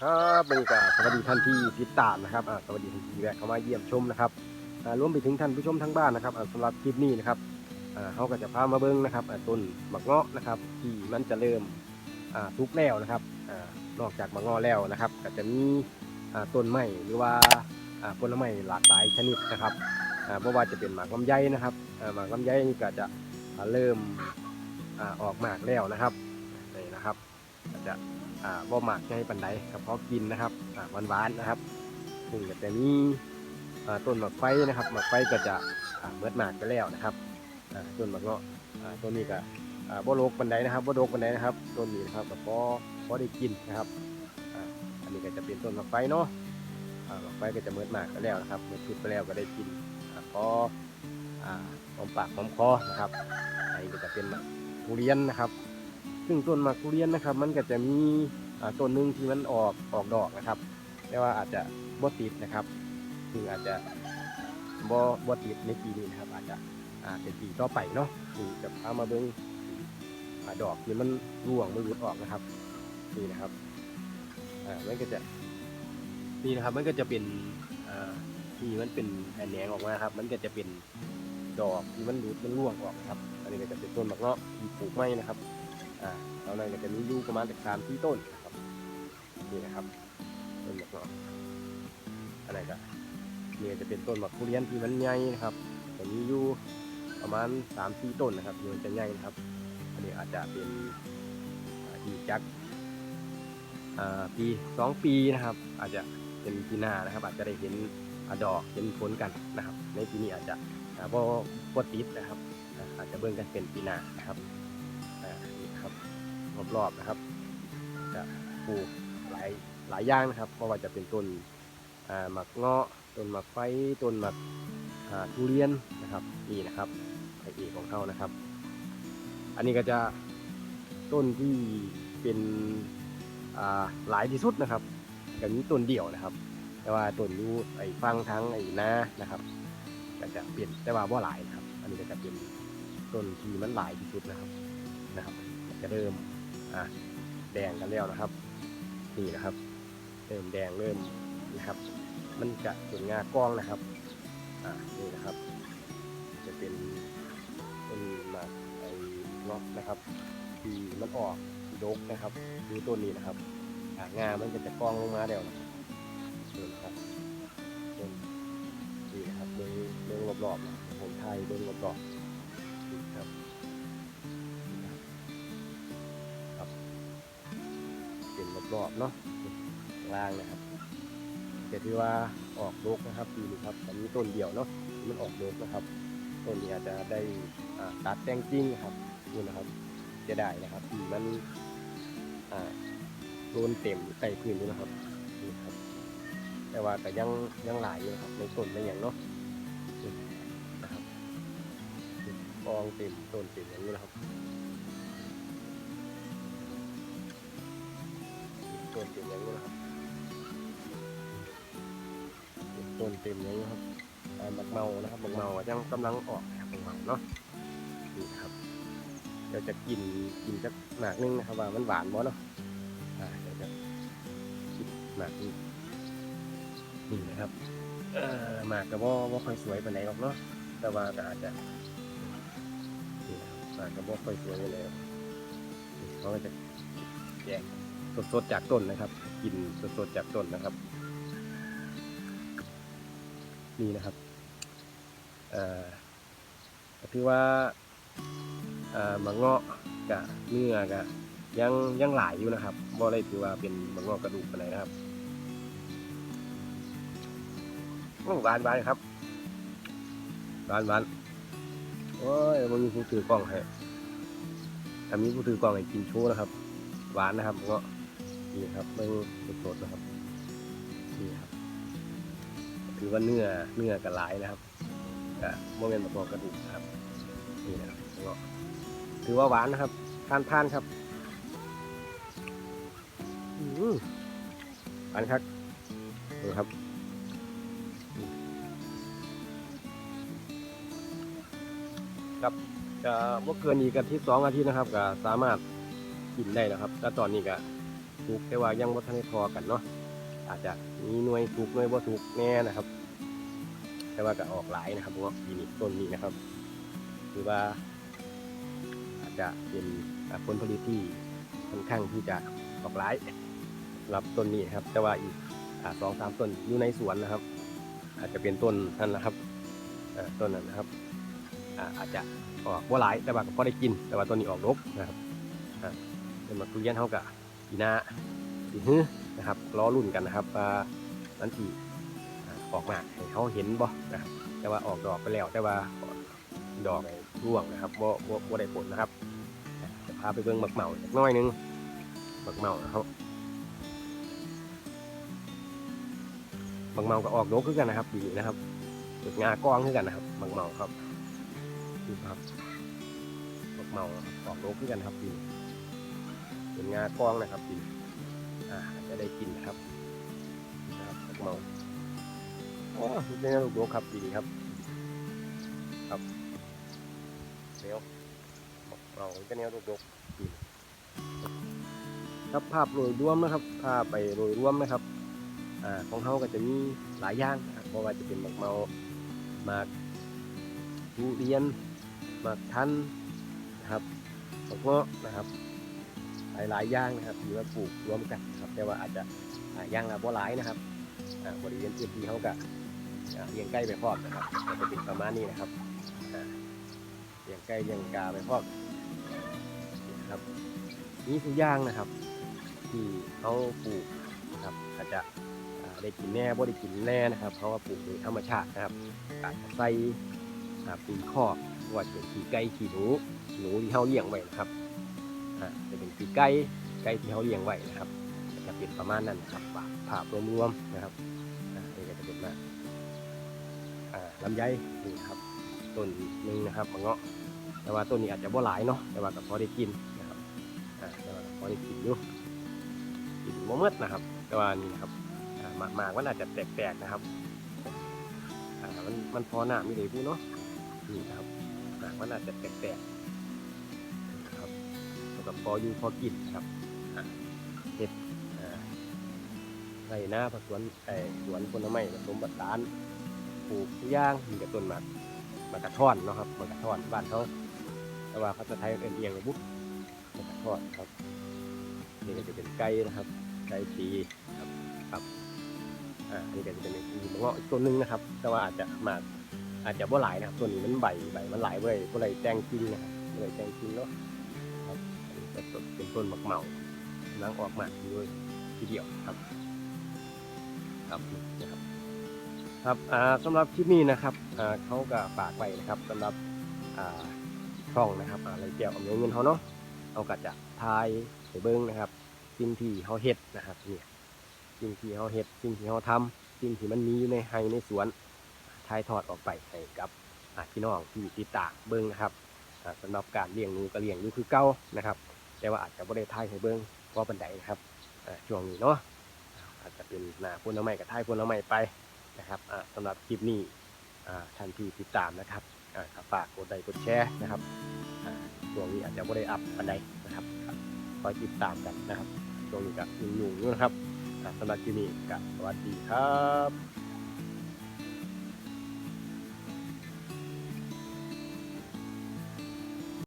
วันนี้ก็สวัสดีท่านที่ติดตามนะครับสวัสดีท่านที่แวะเข้ามาเยี่ยมชมนะครับรวมไปถึงท่านผู้ชมทั้งบ้านนะครับอ่าสำหรับคลิปนี้นะครับเขาก็จะพามาเบิ้งนะครับต้นหมะเงาะนะครับที่มันจะเริ่มทุกแล้วนะครับนอกจากหมะเงาะแล้วนะครับ ก็จะมีต้นไม้หรือว่าอ่าผลไม้หลากหลายชนิดนะครับอ่าเพราะว่าจะเป็นหมากลำไยนะครับหมากลำไยนี่ก็จะเริ่มออกหมากแล้วนะครับนี่นะครับจะ บ่หมักให้ปันไดกับพอกินนะครับอ่าหวานๆนะครับซึ่งก็จะมีอ่าต้นหมากไฟนะครับหมากไฟก็จะอ่าเบิดหมากไปแล้วนะครับต้นหมากเงาะต้นนี้ก็อ่าบ่โลกปันไดนะครับบ่โลกปันไดนะครับต้นนี้นะครับก็พอพอได้กินนะครับอันนี้ก็จะเป็นต้นหมากไฟเนาะหมากไฟก็จะเบิดหมากไปแล้วนะครับเบิดชุดไปแล้วก็ได้กินพออ่าหอมปากหอมคอนะครับอันนี้ก็จะเป็นหมากทุเรียนนะครับ ซึ่งต้นมากทุเรียนนะครับ มันก็จะมีอ่าต้นหนึ่งที่มันออกออกดอกนะครับ แต่ว่าอาจจะบ่ติดนะครับซึ่งอาจจะบ่บ่ติดในปีนี้นะครับ อาจจะอ่าเป็นปีต่อไปเนาะซึ่งจะพามาเบิ่งดอกที่มันร่วงมันหลุดออกนะครับนี่นะครับอ่ามันก็จะนี่นะครับมันก็จะเป็นอ่าที่มันเป็นแผ่นแหนงออกมาครับ มันก็จะเป็นดอกที่มันหลุดมันร่วงออกนะครับ อันนี้ก็จะเป็นต้นหมากเงาะที่ปลูกไม้นะครับ อ่าเราเลยก็จะมีอยู่ประมาณจากสามที่ต้นนะครับนี่นะครับต้นหมากเงาะอะไรก็นี่จะเป็นต้นหมากทุเรียนที่มันใหญ่นะครับจะมีอยู่ประมาณสามที่ต้นนะครับที่มันจะใหญ่นะครับ อันนี้อาจจะเป็นที่จักอ่าปีสองปีนะครับ อาจจะเป็นปีหน้านะครับ อาจจะได้เห็นอดอกเห็นผลกันนะครับ ในปีนี้อาจจะอ่าบ่บ่ติดนะครับอาอาจจะเบิ่งกันเป็นปีหน้านะครับ ครับรอบๆนะครับ จะปลูกหลายหลายอย่างนะครับเพราะว่าจะเป็นต้นหมักเงาะต้นหมักไฟต้นหมักทุเรียนนะครับนี่นะครับไอเอกของเขานะครับ อันนี้ก็จะต้นที่เป็นหลายที่สุดนะครับก็มีต้นเดี่ยวนะครับ แต่ว่าต้นอยูไอฟังทั้งไอ้นานะครับก็จะเปลี่ยนแต่ว่าบ่าหลายนะครับ อันนี้ก็จะเป็นต้นที่มันหลายที่สุดนะครับนะครับ จะเริ่มอะแดงกันแล้วนะครับนี่นะครับ เริ่มแดงเริ่มนะครับ มันจะเป็นงากล้องนะครับอ่านี่นะครับ จะเป็นต้นหมากไอ้ล็อกนะครับที่มันออกดกนะครับดูต้นนี้นะครับอ่างามันก็จะกล้องลงมาแล้วนะครับนี่นะครับต้นนี่นะครับเบิ้งเบิ้งรอบๆนะผมไทยเบิ้งรอบๆ รอบเนาะล่างนะครับแต่ที่ว่าออกดกนะครับปีนี้ครับอันนี้ต้นเดียวเนาะมันออกดกนะครับ ต้นนี้อาจจะได้ตัดแต่งจริงครับนี่นะครับ จะได้นะครับมันโดนเต็มใส่พื้นอยู่นะครับนี่ครับ แต่ว่าก็ยังยังหลายอยู่นะครับในต้นในอย่างเนาะนี่นะครับกองเต็มต้นเต็มอย่างนี้นะครับ ต้นเต็มอย่างนี้นะครับต้นเต็มอย่างนี้ครับอ่าบักเมานะครับบักเมายังกำลังออกนะครับบักเมาเนาะนี่ครับเดี๋ยวจะกินกินสักหมากนึงนะครับว่ามันหวานบ่เนาะอ่าเดี๋ยวจะกินหมากนึงนี่นะครับเออหมากก็บ่บ่ค่อยสวยปานใดหรอกเนาะแต่ว่าก็อาจจะนี่นะครับหมากก็บ่ค่อยสวยปานใดหรอกนี่เขาก็จะแยก สดๆจากต้นนะครับ กินสดๆจากต้นนะครับ นี่นะครับถือว่าเอ่อมะเงาะกับเนื้อกับยังยังหลายอยู่นะครับบ่ได้ถือว่าเป็นมะเงาะกระดูกอะไรนะครับหวานหวานครับหวานหวานโอ้ยมันมีผู้ถือกล้องให้ถ้ามีผู้ถือกล้องให้กินชูนะครับ หวานนะครับเงาะ นี่ครับเบิ่งสดๆนะครับนี่ครับ ถือว่าเนื้อเนื้อกระหลายนะครับกับโมเมนต์แบบกระดูกนะครับนี่นะครับก็ถือว่าหวานนะครับทานทานครับอืมหวานครับดูครับครับจะว่าเกินอีกอาทิตย์สองอาทิตย์นะครับก็สามารถกินได้แล้วครับ แล้วตอนนี้ก็ ปลูกแต่ว่ายังบ่ทันได้ทอกันเนาะอาจจะมีหน่วยถูกหน่วยบ่ถูกแน่นะครับ แต่ว่าก็ออกหลายนะครับเงาะปีนี้ต้นนี้นะครับคือว่า อาจจะเป็นผลผลิตที่ค่อนข้างที่จะออกหลายสำหรับต้นนี้นครับ แต่ว่าอีกสองสามต้นอยู่ในสวนนะครับ อาจจะเป็นต้นนั่นนะครับต้นนั้นนะครับอาจจะออกว่าหลายแต่ว่าก็พอได้กิน แต่ว่าต้นนี้ออกรกนะครับอ่าเป็นมะทุเรียนเท่ากับ ปีหน้าปีฮื้อนะครับล้อรุ่นกันนะครับว่ามันสีออกมาให้เขาเห็นบ่นะครับแต่ว่าออกดอกไปแล้วแต่ว่าดอกร่วงนะครับบ่บ่บ่ได้ผลนะครับจะพาไปเบิ่งหมักเหมาสักน้อยหนึงหมักเหมานะครับหมักเหมาก็ออกดอกคือกันนะครับปีนี้นะครับจุดงากองคือกันนะครับหมักเหมาครับนี่ครับหมักเหมาออกดอกคือกันครับปีนี้ เป็นงากองนะครับปีนี้อ่าจะได้กินนะครับนะครับหมักเมาโอ้เป็นลูกดอกครับปีนี้ครับ ครับเดี๋ยวเราจะแนวดกๆครับภาพโดยรวมนะครับภาพไปโดยรวมนะครับอ่าของเขาก็จะมีหลายอย่างนะครับเพราะว่าจะเป็นหมากเมาหมากทุเรียนหมากทันนะครับหมากเงาะนะครับ หลายหลายๆอย่างนะครับที่ว่าปลูกรวมกันครับแต่ว่าอาจจะย่างละบ่หลายนะครับบริเวณพื้นที่เขาก็เลี้ยงใกล้ไปพอมนะครับก็จะเป็นประมาณนี้นะครับเลี้ยงไก่เลี้ยงกาไปพอมนะครับนี่ทุกอย่างนะครับ ที่เขาปลูกนะครับอาจจะได้กินแน่บ่ได้กินแน่นะครับเพราะว่าปลูกโดยธรรมชาตินะครับอาจจะใส่ปุ๋ยคอกว่าจะขี้ไก่ขี้หนูหนูที่เขาเลี้ยงไว้นะครับ อ่าจะเป็นขี้ไก่ไก่ที่เขาเลี้ยงไว้นะครับจะเป็นประมาณนั้นนะครับภาพรวมๆนะครับนี่ก็จะเป็นมาอ่าลำไยนี่ครับต้นหนึ่งนะครับมะเงาะ แต่ว่าต้นนี้อาจจะบ่หลายเนาะแต่ว่าก็พอได้กินนะครับแต่ว่าก็พอได้กินอยู่กินบ่หมดนะครับ แต่ว่านี่ครับหมากมากมันอาจจะแตกๆนะครับมันมันพอหนามีเลยพูเนาะนี่ครับหมากมันอาจจะแตกๆ แล้วก็พออยู่พอกินนะครับเห็ดไรหน้าผักสวนไอสวนผลไม้ผสมบัดร้านปลูกทุกอย่างมีแต่ต้นมากมากระท่อนเนาะครับมากระท่อนบ้านเขาแต่ว่าเขาจะไทยเอ็นเอียงเลยบุ๊กมากระท่อนครับนี่ก็จะเป็นไก่นะครับไก่ปีครับครับอ่าอันนี้ก็จะเป็นอีกเงาะอีกต้นหนึงนะครับ แต่ว่าอาจจะมากอาจจะบ่หลายนะครับต้นนี้มันใบใบมันหลายเว้ยก็เลยแตงกินนะครับก็เลยแตงกินเนาะ อันนี้ก็ต้นเป็นต้นหมะเหมากำลังออกมาด้วยทีเดียวครับ ครับนะครับครับสำหรับคลิปนี้นะครับเขาก็ฝากไว้นะครับสำหรับช่องนะครับอะไรเกี่ยวกับเงินเขาเนาะเขาก็จะทายไปเบิ้งนะครับสิ่งที่เขาเฮ็ดนะครับเนี่ยสิ่งที่เขาเฮ็ดสิ่งที่เขาทำสิ่งที่มันมีอยู่ในไฮในสวนทายทอดออกไปให้กับพี่น้องที่ติดตามเบิ้งนะครับอ่าสำหรับการเลี้ยงนูก็เลี้ยงอยู่คือเก่านะครับ แต่ว่าอาจจะไม่ได้ทายให้เบิ้งเพราะบันไดนะครับช่วงนี้เนาะอาจจะเป็นหนาพลไม้กับทายพลไม้ไปนะครับอ่าสำหรับคลิปนี้ท่านที่ติดตามนะครับฝากกดไลค์กดแชร์นะครับช่วงนี้อาจจะไม่ได้อัพอันใดนะครับคอยติดตามกันนะครับช่วงนี้ก็ยุ่งๆนะครับสำหรับคลิปนี้ก็สวัสดีครับ